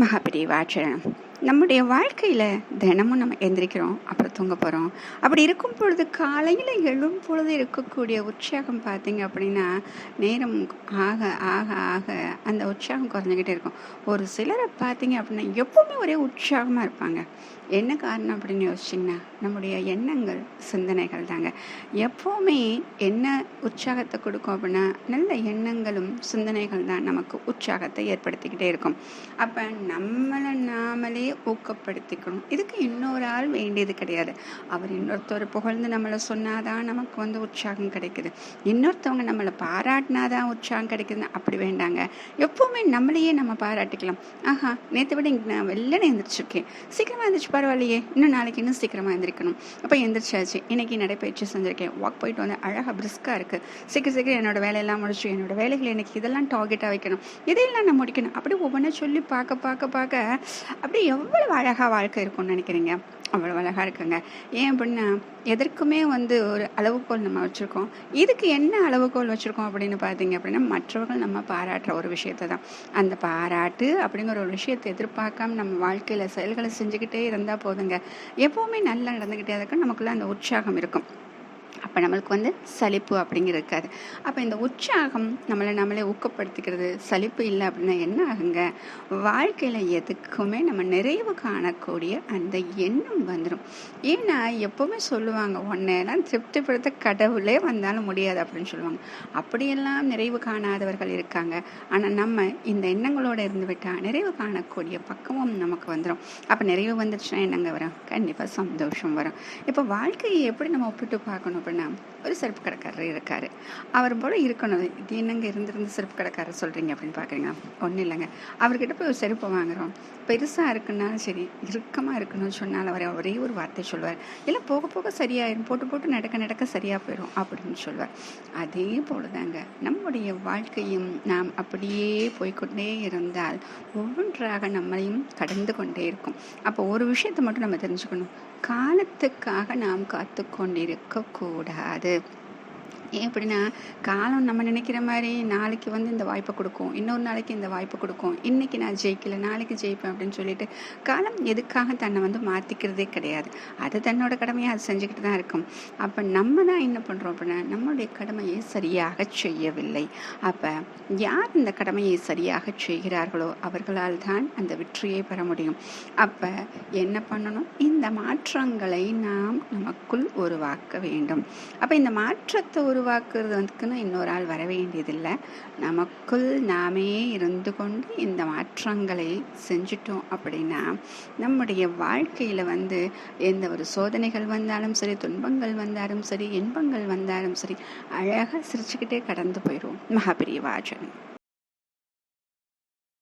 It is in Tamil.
મહાપરિવાચરણ நம்முடைய வாழ்க்கையில் தினமும் நம்ம எந்திரிக்கிறோம் அப்புறம் தூங்க போகிறோம் அப்படி இருக்கும் பொழுது காலையில் எழும் பொழுது இருக்கக்கூடிய உற்சாகம் பார்த்தீங்க அப்படின்னா நேரம் ஆக ஆக ஆக அந்த உற்சாகம் குறைஞ்சிக்கிட்டே இருக்கும். ஒரு சிலரை பார்த்தீங்க அப்படின்னா எப்போவுமே ஒரே உற்சாகமாக இருப்பாங்க. என்ன காரணம் அப்படின்னு யோசிச்சிங்கன்னா நம்முடைய எண்ணங்கள் சிந்தனைகள் தாங்க. எப்போவுமே என்ன உற்சாகத்தை கொடுக்கும் அப்படின்னா நல்ல எண்ணங்களும் சிந்தனைகள் தான் நமக்கு உற்சாகத்தை ஏற்படுத்திக்கிட்டே இருக்கும். அப்போ நம்மளை நாமளே ஊக்கப்படுத்திக்கணும். இதுக்கு இன்னொரு ஆள் வேண்டியது கிடையாது. அவர் இன்னொருத்தர் புகழ்ந்து நம்மளை சொன்னாதான் நமக்கு வந்து உற்சாகம் கிடைக்குது. இன்னொருத்தவங்க நம்மளை பாராட்டினாதான் உற்சாகம் கிடைக்குதுன்னு அப்படி வேண்டாங்க. எப்பவுமே நம்மளையே நம்ம பாராட்டிக்கலாம். ஆஹா நேற்று விட இங்கே நான் வெளில எழுந்திரிச்சிருக்கேன் சீக்கிரமாக எழுந்திரிச்சு பரவாயில்லையே. இன்னும் நாளைக்கு இன்னும் சீக்கிரமாக எழுந்திரிக்கணும் அப்போ எந்திரிச்சாச்சு. இன்னைக்கு நடைப்பயிற்சி செஞ்சுருக்கேன். வாக் போயிட்டு வந்து அழகாக பிரிஸ்காக இருக்குது சீக்கிரம் சீக்கிரம் என்னோட வேலையெல்லாம் முடிச்சு என்னோட வேலைகள் எனக்கு இதெல்லாம் டார்கெட்டாக வைக்கணும். இதையெல்லாம் நான் முடிக்கணும். அப்படி ஒவ்வொன்றா சொல்லி பார்க்க பார்க்க பார்க்க அப்படி எவ்வளவு அழகாக வாழ்க்கை இருக்கும்னு நினைக்கிறீங்க? அவ்வளோ அழகாக இருக்குங்க. ஏன் அப்படின்னா எதற்குமே வந்து ஒரு அளவுகோல் நம்ம வச்சுருக்கோம். இதுக்கு என்ன அளவுகோல் வச்சுருக்கோம் அப்படின்னு பார்த்தீங்க அப்படின்னா மற்றவர்கள் நம்ம பாராட்டுற ஒரு விஷயத்தை தான். அந்த பாராட்டு அப்படிங்கிற ஒரு விஷயத்தை எதிர்பார்க்காம நம்ம வாழ்க்கையில் செயல்களை செஞ்சுக்கிட்டே இருந்தால் போதுங்க. எப்போவுமே நல்லா நடந்துக்கிட்டே இருக்கும் நமக்குள்ள அந்த உற்சாகம் இருக்கும். அப்போ நம்மளுக்கு வந்து சலிப்பு அப்படிங்கிறது இருக்காது. அப்போ இந்த உற்சாகம் நம்மளை நம்மளே ஊக்கப்படுத்திக்கிறது சலிப்பு இல்லை அப்படின்னா என்ன ஆகுங்க? வாழ்க்கையில் எதுக்குமே நம்ம நிறைவு காணக்கூடிய அந்த எண்ணம் வந்துடும் ஏன்னா எப்போவுமே சொல்லுவாங்க ஒன்னேலாம் திருப்திப்படுத்த கடவுளே வந்தாலும் முடியாது அப்படின்னு சொல்லுவாங்க. அப்படியெல்லாம் நிறைவு காணாதவர்கள் இருக்காங்க. ஆனால் நம்ம இந்த எண்ணங்களோடு இருந்து விட்டால் நிறைவு காணக்கூடிய பக்கமும் நமக்கு வந்துடும் அப்போ நிறைவு வந்துடுச்சுன்னா என்னங்க வரும்? கண்டிப்பாக சந்தோஷம் வரும். இப்போ வாழ்க்கையை எப்படி நம்ம ஒப்பிட்டு பார்க்கணும்? அப்படின்னா ஒரு செருப்பு கடைக்காரர் இருக்காரு. அவர் போல இருக்கணும். இது என்னங்க இருந்திருந்து செருப்பு கடைக்காரர் சொல்றீங்க அப்படின்னு பாக்குறீங்க ஒன்றும் இல்லைங்க. அவர்கிட்ட போய் ஒரு செருப்பு வாங்குறோம். பெருசா இருக்குன்னாலும் சரி இறுக்கமா இருக்கணும்னு சொன்னால் அவர் ஒரே ஒரு வார்த்தை சொல்லுவார் இல்லை போக போக சரியாயிரும். போட்டு போட்டு நடக்க நடக்க சரியா போயிடும் அப்படின்னு சொல்லுவார் அதே போலதாங்க நம்முடைய வாழ்க்கையும் நாம் அப்படியே போய்கொண்டே இருந்தால் ஒவ்வொன்றாக நம்மளையும் கடந்து கொண்டே இருக்கும். அப்போ ஒரு விஷயத்தை மட்டும் நம்ம தெரிஞ்சுக்கணும். காலத்துக்காக நாம் காத்து கொண்டிருக்க கூடாது ஏன் அப்படின்னா காலம் நம்ம நினைக்கிற மாதிரி நாளைக்கு வந்து இந்த வாய்ப்பை கொடுக்கும். இன்னொரு நாளைக்கு இந்த வாய்ப்பை கொடுக்கும். இன்னைக்கு நான் ஜெயிக்கல நாளைக்கு ஜெயிப்பேன் அப்படின்னு சொல்லிட்டு காலம் எதுக்காக தன்னை வந்து மாற்றிக்கிறதே கிடையாது. அது தன்னோட கடமையை அது செஞ்சுக்கிட்டு தான் இருக்கும். அப்போ நம்ம தான் என்ன பண்ணுறோம் அப்படின்னா நம்மளுடைய கடமையை சரியாக செய்யவில்லை. அப்போ யார் இந்த கடமையை சரியாக செய்கிறார்களோ அவர்களால் தான் அந்த வெற்றியை பெற முடியும். அப்போ என்ன பண்ணணும்? இந்த மாற்றங்களை நாம் நமக்குள் உருவாக்க வேண்டும். அப்போ இந்த மாற்றத்தை ஒரு உருவாக்குறது வந்துக்குன்னு இன்னொரு ஆள் வர வேண்டியதில்லை. நமக்குள் நாமே இருந்து கொண்டு இந்த மாற்றங்களை செஞ்சிட்டோம் அப்படின்னா நம்முடைய வாழ்க்கையில் வந்து எந்த ஒரு சோதனைகள் வந்தாலும் சரி துன்பங்கள் வந்தாலும் சரி இன்பங்கள் வந்தாலும் சரி அழகாக சிரிச்சுக்கிட்டே கடந்து போயிடுவோம். மகாபிரியவாஜன்